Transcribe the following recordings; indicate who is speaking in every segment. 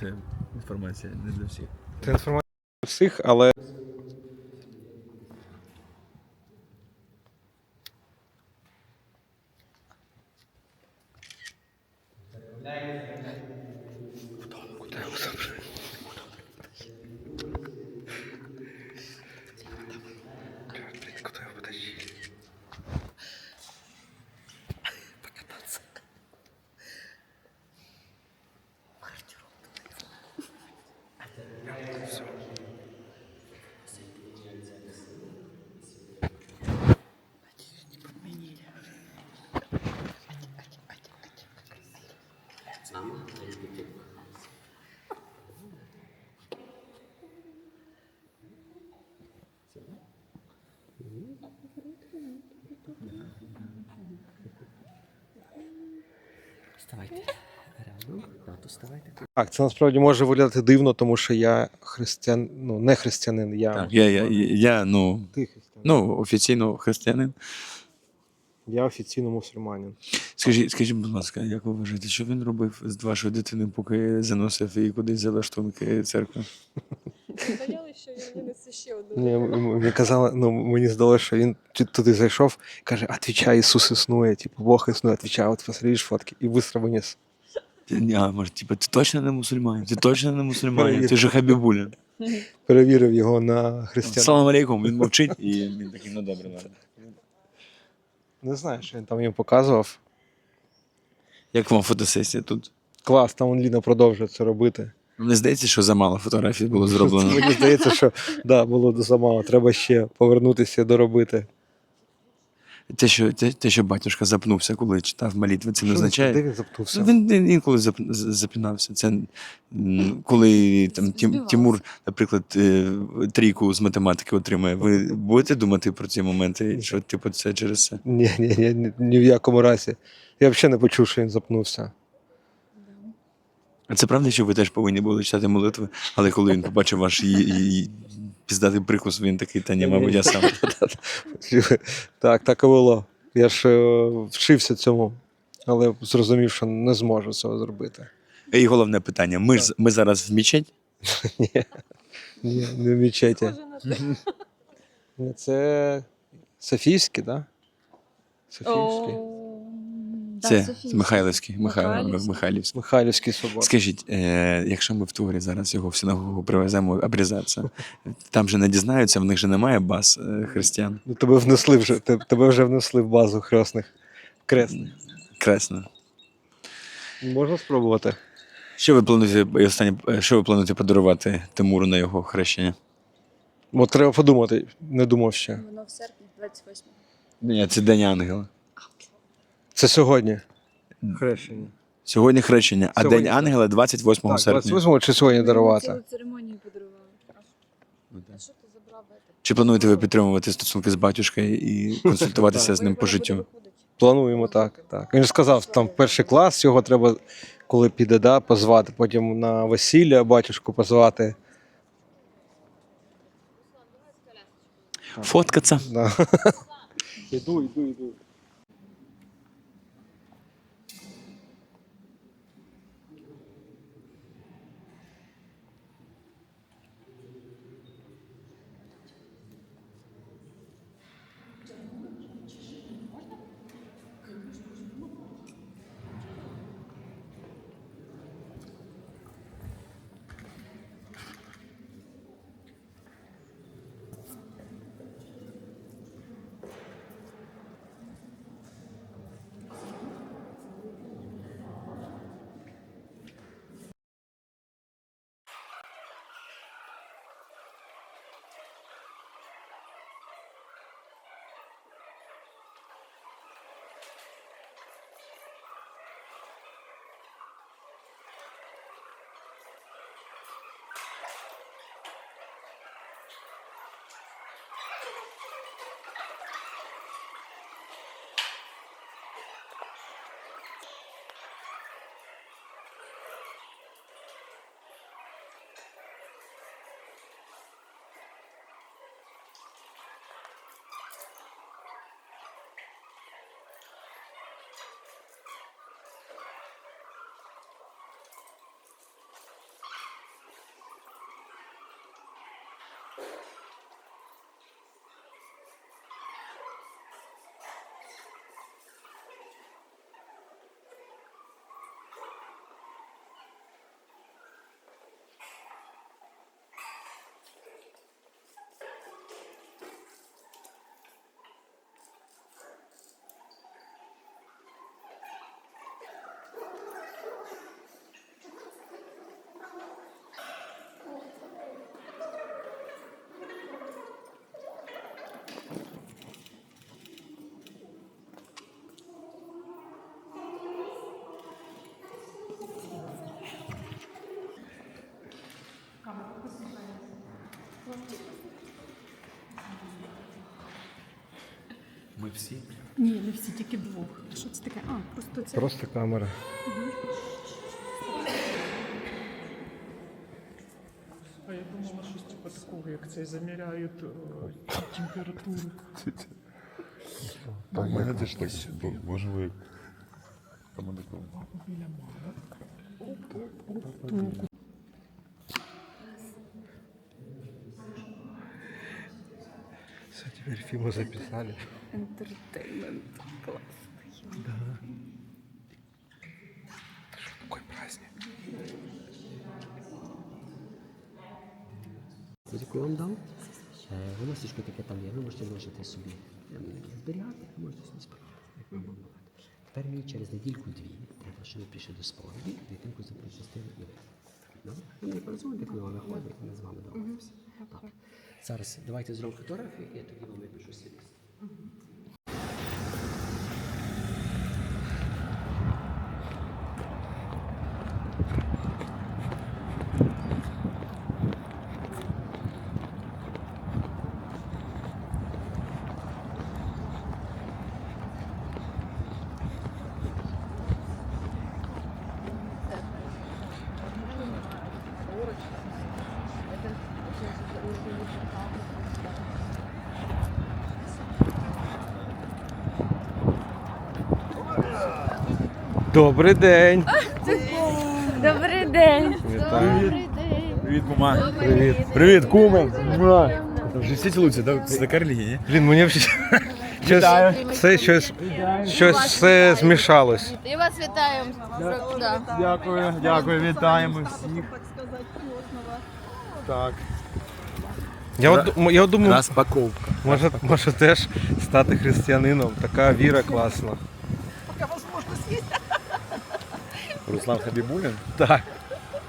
Speaker 1: це інформація не для всіх.
Speaker 2: Це інформація для всіх, але
Speaker 3: Вставайте рядом.
Speaker 2: Так, це насправді може виглядати дивно, тому що я християн, ну не християнин, я,
Speaker 1: Так, я, я, я, я ну,
Speaker 2: ти християнин.
Speaker 1: ну, офіційно християнин.
Speaker 2: Я офіційно мусульманин.
Speaker 1: Скажіть, скажіть, будь ласка, як ви вважаєте, що він робив з вашою дитиною, поки заносив її кудись за лаштунки церкви?
Speaker 4: Винесе ще одну.
Speaker 2: Ні, мені казали, ну мені здалося, що він туди зайшов і каже: Отвічай, Ісус існує, типу, Бог існує, отвічай, от посмотриш фотки, і быстро виніс.
Speaker 1: Ні, А, може, типу, ти точно не мусульманин? Ти точно не мусульманин? Ти же хабібулін.
Speaker 2: Перевірив його на християн.
Speaker 1: Салам алейкум, він мовчить, і він такий, ну добре, ладно.
Speaker 2: Не знаю, що він там їм показував.
Speaker 1: Як вам фотосесія тут?
Speaker 2: Клас, там он Ліна продовжує це робити.
Speaker 1: Мені здається, що замало фотографій було зроблено.
Speaker 2: Мені здається, що да, було замало. Треба ще повернутися доробити.
Speaker 1: Те, що, те, те, що батюшка запнувся, коли читав молитви, це не
Speaker 2: він- Де
Speaker 1: означає.
Speaker 2: він запнувся?
Speaker 1: Ну, Він, він інколи зап-. Це коли там Тім. Тимур, наприклад, е, трійку з математики отримає. Ви будете думати про ці моменти, що типу це через це?
Speaker 2: Ні, ні, ні, ні, ні в якому разі. Я взагалі не почув, що він запнувся.
Speaker 1: А це правда, що ви теж повинні були читати молитви, але коли він побачив ваш її, піздатий прикус, він такий, та ні, мабуть, я сам.
Speaker 2: Так, так і було. Я ж е, вчився цьому, але зрозумів, що не зможу цього зробити.
Speaker 1: І головне питання: ми ж ми зараз в мічеть?
Speaker 2: Ні, ні, не в. Ні, Це Софійський, так? Да? Софійський.
Speaker 1: Це
Speaker 4: Софійський.
Speaker 1: Михайлівський,
Speaker 4: Михайлівський.
Speaker 1: Михайлівський.
Speaker 2: Михайлівський собор.
Speaker 1: Скажіть, е, якщо ми в Тугарі зараз його в синагогу привеземо обрізатися, там же не дізнаються, в них же немає баз е, християн.
Speaker 2: Ну, тебе внесли вже, те- тебе вже внесли в базу хресних. Кресних.
Speaker 1: Красно.
Speaker 2: Можна спробувати.
Speaker 1: Що ви плануєте і останнє, е, що ви плануєте подарувати Тимуру на його хрещення?
Speaker 2: Бо треба подумати, не думав ще.
Speaker 4: Воно в серпні, 28
Speaker 1: Ні, це День Ангела.
Speaker 2: Це сьогодні. Хрещення.
Speaker 1: Сьогодні хрещення, а
Speaker 2: Сьогодні,
Speaker 1: День. Ангела 28
Speaker 2: Так,
Speaker 1: серпня.
Speaker 2: 28 чи сьогодні дарувати?
Speaker 4: Цілу церемонію подарували. А що ти забрав?
Speaker 1: Чи плануєте ви підтримувати стосунки з батюшкою і консультуватися з ним по життю?
Speaker 2: Плануємо так. так. Він ж сказав, там перший клас його треба, коли піде, да, позвати, потім на весілля батюшку позвати.
Speaker 1: Фоткаться.
Speaker 2: Да. Іду, іду, іду.
Speaker 1: Ми всі.
Speaker 5: Ні, не всі, тільки двох. Що це таке? А, просто це.
Speaker 2: Просто камера.
Speaker 6: А я думала, щось типу такого, як це заміряють е, температуру.
Speaker 7: У мене теж так, бо можливо. Командиком.
Speaker 2: Все, фильмы записали.
Speaker 5: Ентертеймент. Клас.
Speaker 2: Какой праздник.
Speaker 3: Яку вам дав? Воно стічко таке там є, ви можете залишити собі зберігати, а можете собі зберігати, як вам буде. Тепер мені через недільку-дві треба, щоб ви прийшли до сповіді, дитинку запричастили і ви. Добре? Ви мені перезвоните, коли вона виходить, ми з вами домовимося. Зараз давайте зробимо фотографію, і я тоді вам випишу свій
Speaker 2: Добрий день.
Speaker 4: Добрий день.
Speaker 2: Вітаю.
Speaker 4: Добрий день.
Speaker 1: Привіт, мама.
Speaker 2: Привіт.
Speaker 1: Привіт, куме. Вже всі цілуються, так? Це така релігія, ні?
Speaker 2: Блін, мені вже щось, це щось, щось все змішалось.
Speaker 4: І вас вітаємо. Да.
Speaker 1: Дякую, дякую, вітаємо всіх. Так.
Speaker 2: Я, от, м- я от думаю,
Speaker 1: Розпаковка.
Speaker 2: може, може теж стати християнином. Така віра класна.
Speaker 1: Руслан Хабібулін.
Speaker 2: Так.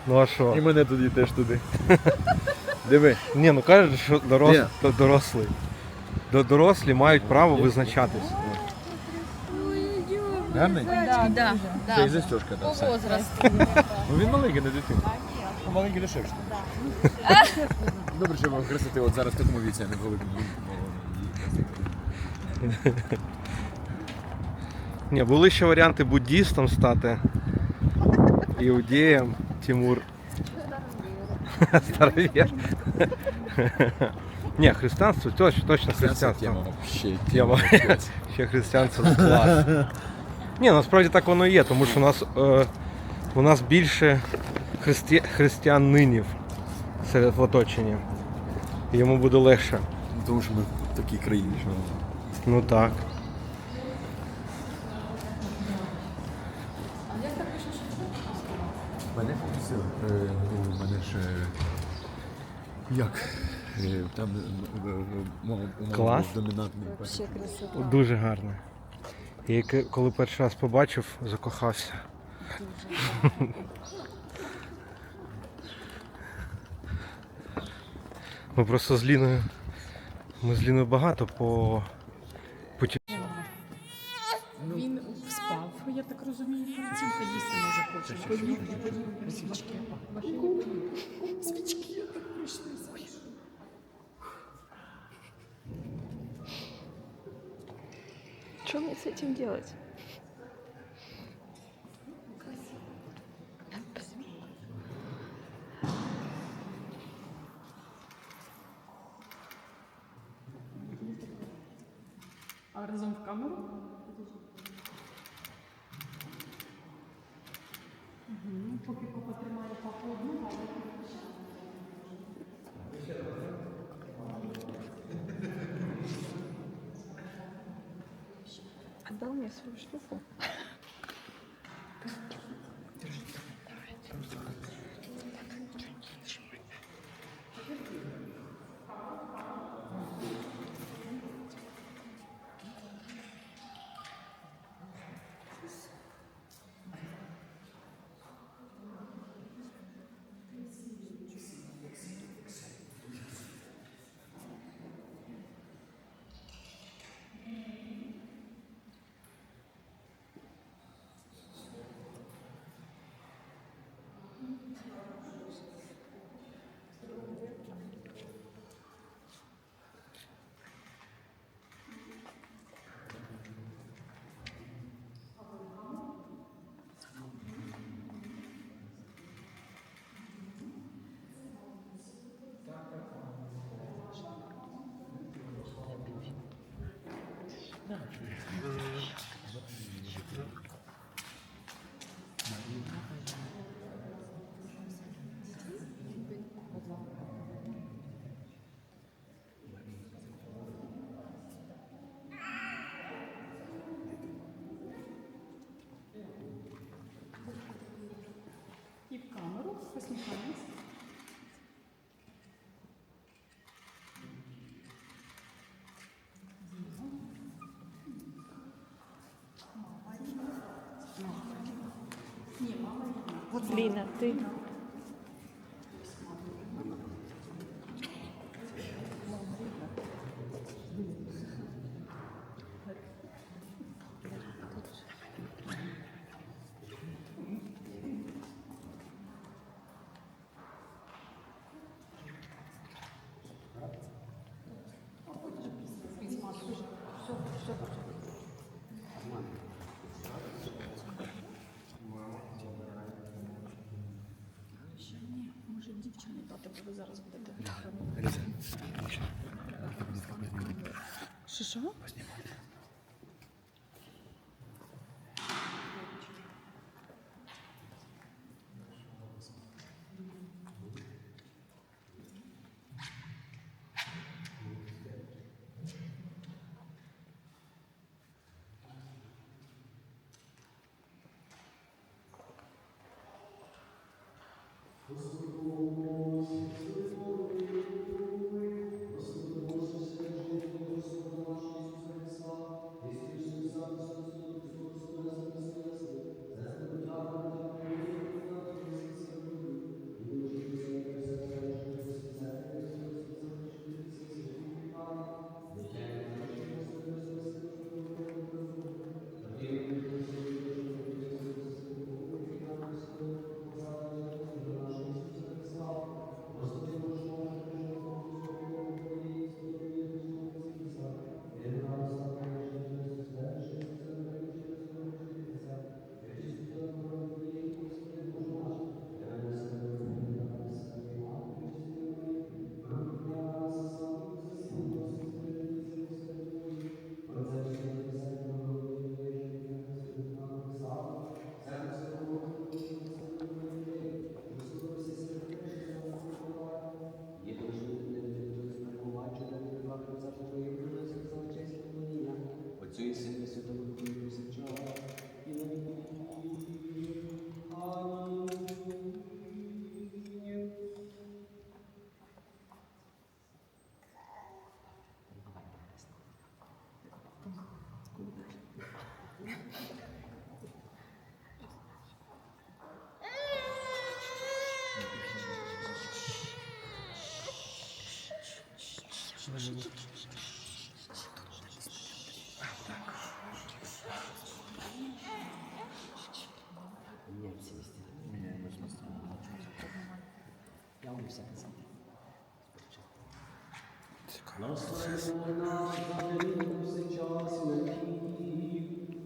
Speaker 2: Ну а що?
Speaker 1: І мене тоді теж туди. Диви.
Speaker 2: Ні, ну кажуть, що дорос, дорослий. До дорослі мають право визначатись.
Speaker 1: Гарний?
Speaker 4: Да, да,
Speaker 1: Це і застежка там
Speaker 4: По
Speaker 1: все.
Speaker 4: возрасту.
Speaker 1: Ну він маленький, не дитина. Ну, маленький дешевше. Добре, що вам красити от зараз в такому віці, а не в великому.
Speaker 2: Ні, були ще варіанти буддістом стати. Іудеєм, Тимур. Старовір. Ні, християнство точно, точно
Speaker 1: Це
Speaker 2: християнство.
Speaker 1: тема взагалі.
Speaker 2: Тема. Ще християнство клас. Ні, насправді так воно і є, тому що у нас, е, у нас більше христи... християнинів серед в оточенні. Йому буде легше.
Speaker 1: Тому що ми в такій країні,
Speaker 2: Ну так.
Speaker 1: Мене попросили. Е, ну, мене ж. е, Як? Е, Там е, е,
Speaker 2: Клас.
Speaker 1: домінантний.
Speaker 4: Вообще красота.
Speaker 2: Дуже гарне. Я коли перший раз побачив, закохався. Ми просто з Ліною. Ми з Ліною багато по.
Speaker 5: Він спав, я так розумію, перед цим поїсти може хоче. Поїв, поїв, свічки. Свічки, я так прийшли.
Speaker 4: Что мне с этим делать? Ліна, ти.
Speaker 5: Ще ні, може дівчині бо ви зараз будете. Що що?
Speaker 3: Отцю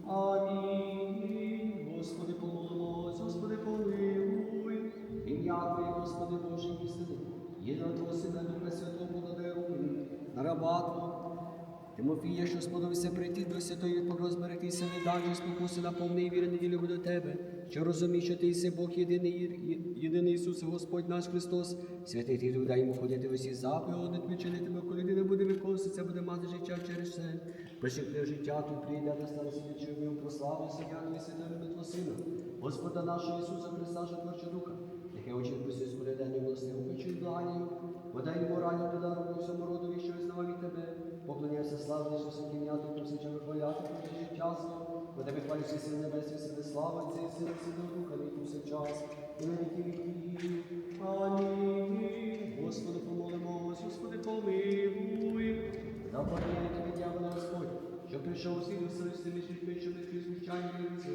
Speaker 3: Амінь. Господи, помолимось, Господи, помилуй. Ім'я Господи Боже, істини. Єдиного Твого Сина, Духа Святого, на раба Тимофія, що сподобався прийти до святої покро зберегтися недавні спокуси на повний віри неділю до тебе, що розумієш, що ти єси Бог єдиний, єдиний Ісус, Господь наш Христос, святий ти людей йому ходити в усі заповіди, тобі чинитиме, коли ти не буде виконуватися, буде мати життя через це. Пришикли життя, тут прийде на старості відчуємо прославу сидяти святого Твого Сина, Господа нашого Ісуса Христа, що творча духа. Нехай очі Христос буде день властиву, почуй благання, подай йому ранню подару по всьому роду, що визнавав від тебе. Поклоняйся славі, що сукім'я, тут всім вихваляти, життя зло. Бо тебе хвалю всі сили небесні, сили слава, Отця і і Святого Духа, віку час, і на віки віків. Амінь. Господу помолимось, Господи помилуй. Запоряє тобі, дьявола Господь, що прийшов у світ у совісті між людьми, що не звичайні вірниці.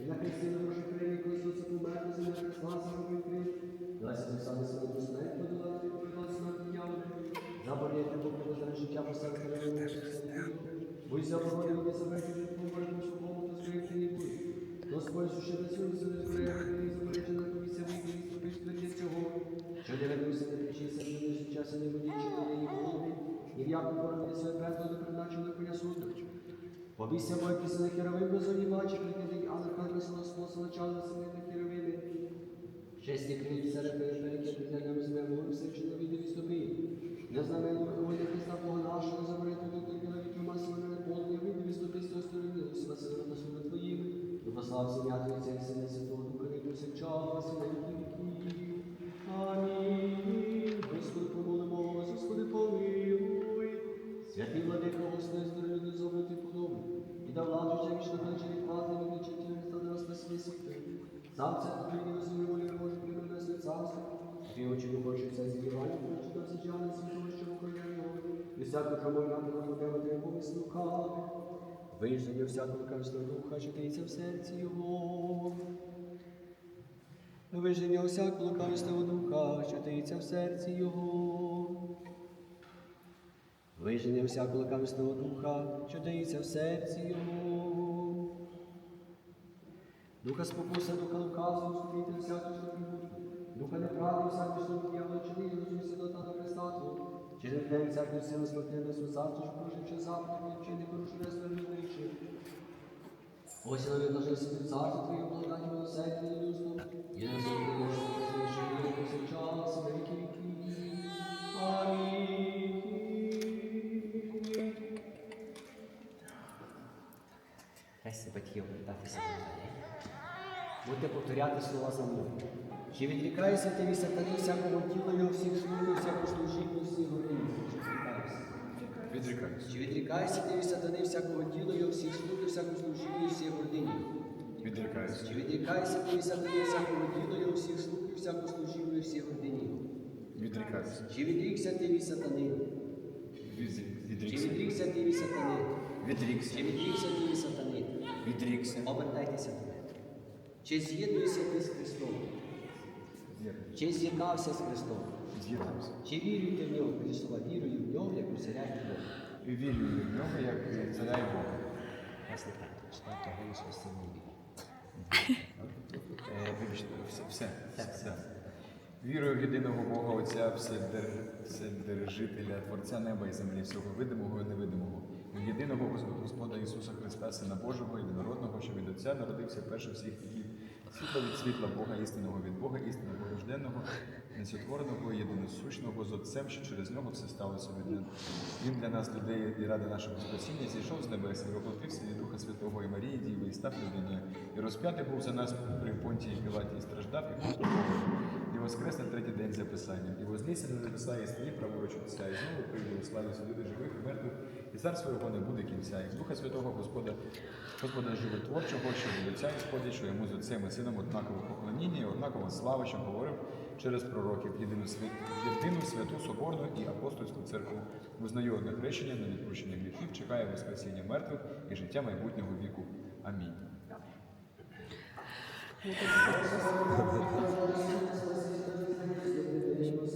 Speaker 3: І на Христі на Божу крилі, коли Ісуса померти, земля Христа, заробив крив. Дай собі саме свою Заборяє тебе, Бог, за життя посеред тебе, Бойся Бога, не забережи життя, боротьбу свободу, та скрипти не будь. Господь, що не збереже, не заперечена комісія, вийти і ступиш твердя цього. Що не ревнуйся, не причися, що не часу не водичі, не нині голоди, і в яку кормі своє пекло не призначено коня суду. Побійся, якийсь на херовим безоні бачив, прикидий, а на хатні село спосо начало на себе на херовими. Шесті крилі серед перекид притягнемо себе, мовим все, на відео стопи. Не знаменно виходить Христа Бога нашого, заберете до тільки на віки масі мене не повні, відео стопи з сторони, силами на суду Твоїм. І послав сім'я Твоє, і Сина, Святого Духа, віку всім час, і на віки віків. Амінь. Господи, помолимо, Господи, помилуй. Святий владико, Господи, здоров'я люди зобрати подобно. І дав ладу, що вічно величі відплати, не Христа на нас спасіння світи. Сам це не волі Божу, прийме на своє царство. Твій очі не хочуть це зігрівання, що до сіджани всяку промовляти на тебе, ти йому слухати. Виждання всякого кажного духа, що таїться в серці його. Виждення всякого лукавого духа, що таїться в серці його. Вижене всякого лукавого духа, що таїться в серці його. Духа спокуса, духа лукавого, вступити всяку штуку. Духа неправди, всяку штуку, я влечений, розуміся до Тата Христа Твого. Через день всяку силу смертельну спасати, що порушивши запит, вчини, порушує своє речі. Ось я відложив собі царство Твоє, благодаті милосердя і людство, і завжди я що повсякчас, і на віки віки. Амінь. Хресті батьків повертатися до людей. Будьте повторяти слова за мною. Чи відрікаєшся ти від сатани всякого тіла його всіх служб, всякого служіння, всіх гординів? Чи відрікаєшся? Відрікаєшся ти від сатани всякого тіла його всіх служб, всякого служіння, всіх гординів?
Speaker 7: Відрікаюсь.
Speaker 3: Чи відрікаєшся ти від сатани всякого тіла його всіх служб, всякого служіння, всіх гординів?
Speaker 7: Відрікаюсь.
Speaker 3: Чи відрікся ти від сатани? Чи
Speaker 7: Відрікся.
Speaker 3: відрікся ти від сатани?
Speaker 7: Відрікся.
Speaker 3: Чи відрікся ти від сатани?
Speaker 7: Відрікся.
Speaker 3: Обертайтеся до мене. Чи з'єднуєшся ти з Христом? Чи з'єднався з Христом?
Speaker 7: З'єднався.
Speaker 3: Чи віруєте в нього? Слова, вірую в нього, як у царя і Бога.
Speaker 7: І вірю в нього, як царя і Бога.
Speaker 3: Власне так, читайте голос сильний віру.
Speaker 7: Е, Вибачте, все, все, все. Вірую в єдиного Бога Отця, Вседержителя, Творця неба і землі, всього видимого і невидимого, в єдиного Господа Ісуса Христа, Сина Божого, єдинородного, що від Отця народився перше всіх віків, світла від світла Бога, істинного від Бога, істинного рожденного, несотвореного, єдиносущного з Отцем, що через нього все сталося від нього. Він для нас, людей і ради нашого спасіння, зійшов з небес і воплотився від Духа Святого і Марії, Діви, і став людиною. І розп'ятий був за нас при понтії Пілаті і страждав, і був. І воскрес на третій день за писанням. І вознісся на небеса і стоїть праворуч Отця, і знову прийде у славі судити живих і мертвих, і царство його не буде кінця. І Духа Святого Господа, Господа животворчого, що від Отця Господі, що йому з Отцем і Сином однаково поклоніння і однакова слава, що через пророків єдину, єдину святу Соборну і апостольську церкву. Визнаю одне хрещення на відпущення гріхів, чекає воскресіння мертвих і життя майбутнього віку. Амінь.
Speaker 2: Сімейний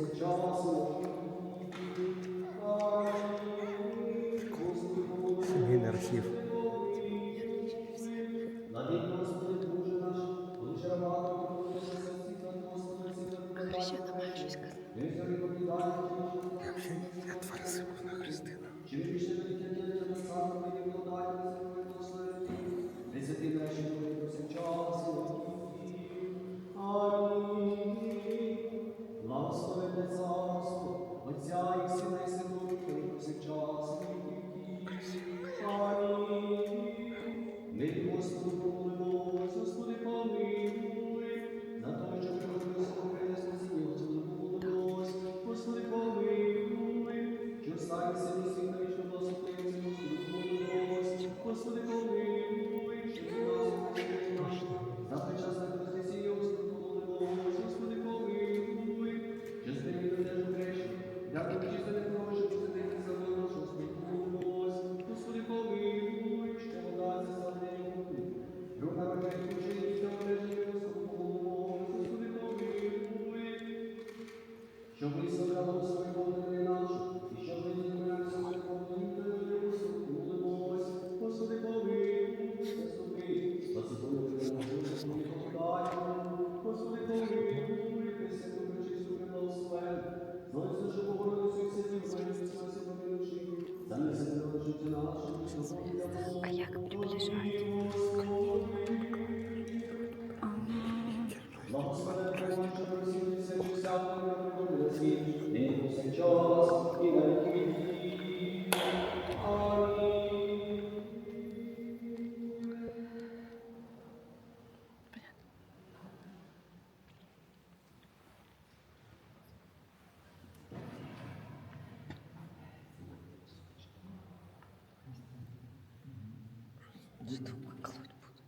Speaker 4: Что колоть буду?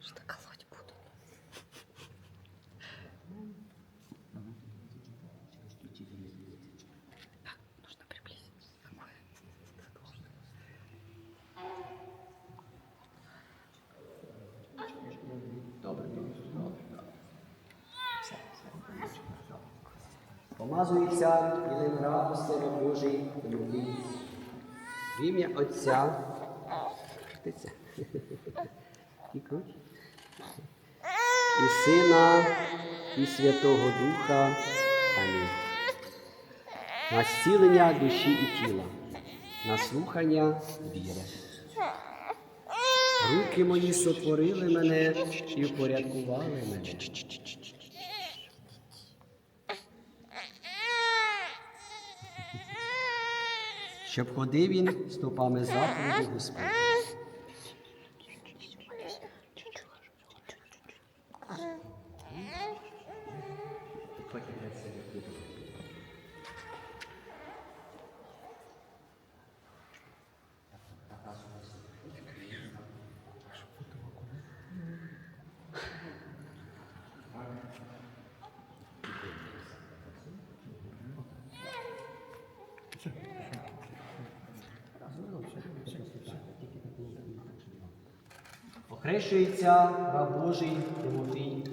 Speaker 4: Что колоть буду? Так, нужно приблизиться. Какое?
Speaker 3: Помазується єдин радості на Божій любві. В ім'я Отця. Крутиться. І. І Сина, і Святого Духа. Амінь. На зцілення душі і тіла, на слухання віри. Руки мої сотворили мене і впорядкували мене. щоб ходив він стопами заповіді Господа. Охрещується раб Божий Тимофій,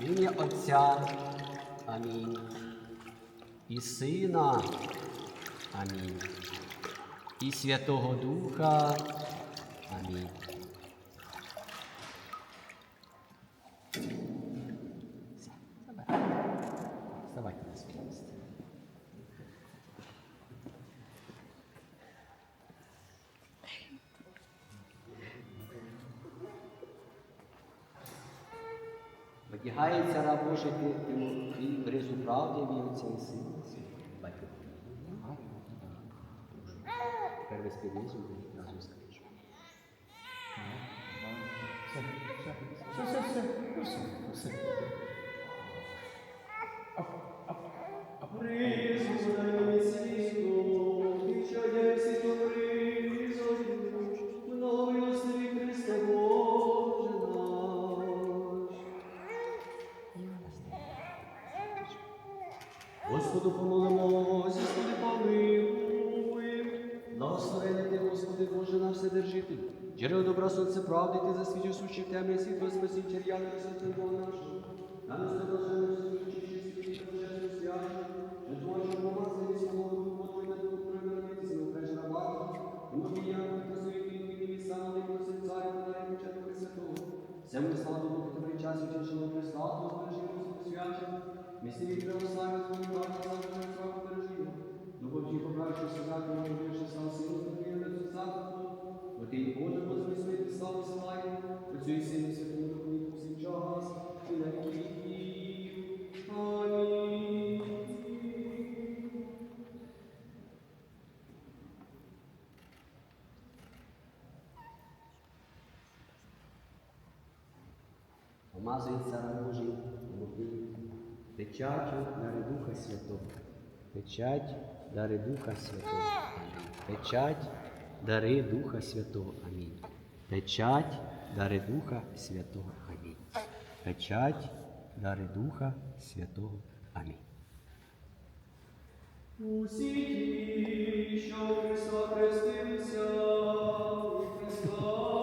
Speaker 3: в ім'я Отця. Амінь. І Сина. Амінь. І Святого Духа. Одягається раб Божий Тимофій, ризу правди, в Отця і Сина. Батько. Тепер ви Благословений ти, Господи Боже наш Вседержитель. Джерело добра сонце правди, ти засвітив сущих темних світло спаситель, я не святий Бог наш. На нас не блаженно святий, святий, святий, святий, не твоє, що помазаний свободу, водою на дух привернутися, не окреш раба. Тому я на своїх війні, і сам не просить царя, на дай початку Пресвятого. Всему славу Богу, тобі час і чашого Христа, Господи, живо святим. Місті від Пасується Божій руки. Печатю дари Духа Святого. Печать дари Духа Святого. Печать дари Духа Святого. Амінь. Печать дари Духа Святого. Амінь. Печать дари Духа Святого. Амінь. Усі ті, що Христа хрестився, у Христа.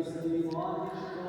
Speaker 3: misericórdia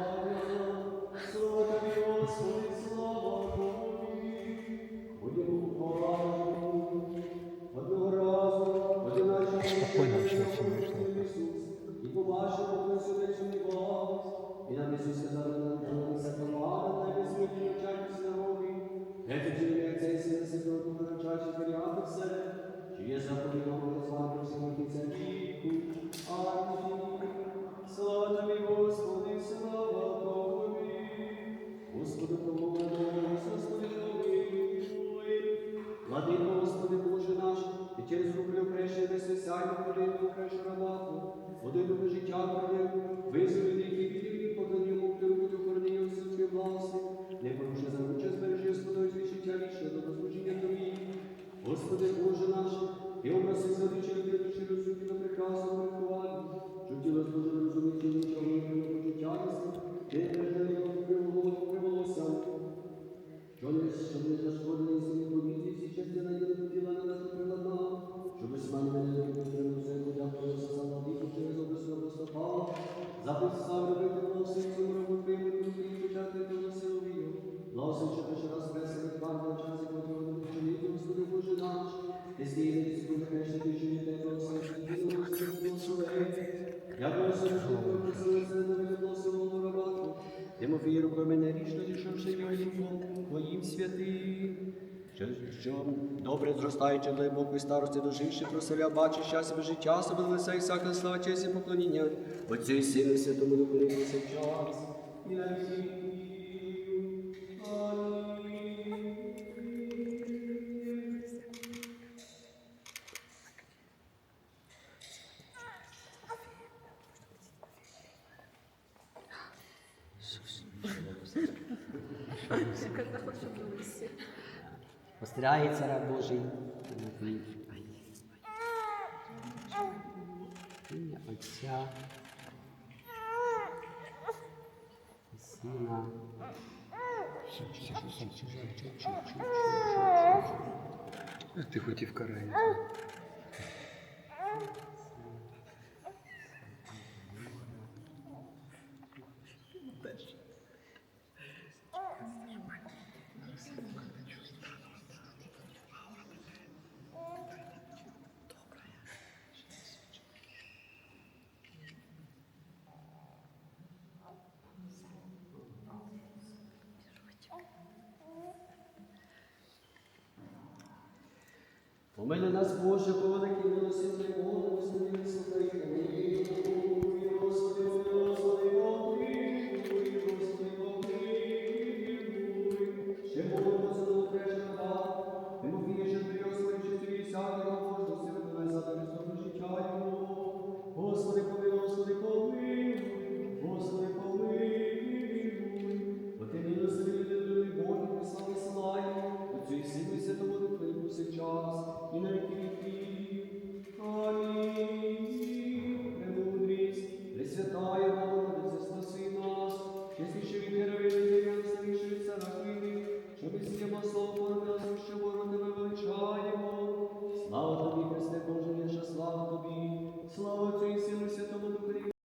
Speaker 3: вечір, дай Богу і старості доживши, прославля, бачиш, щастя, життя, себе лице, і всяка слава, честь і поклоніння. Отцю і сину, і святому духу, і час, і на віки. Остряється раб Божий.
Speaker 2: Ти хотів караїти.
Speaker 3: Помили нас, Боже, по великій милості Твоєму, на землі слухай,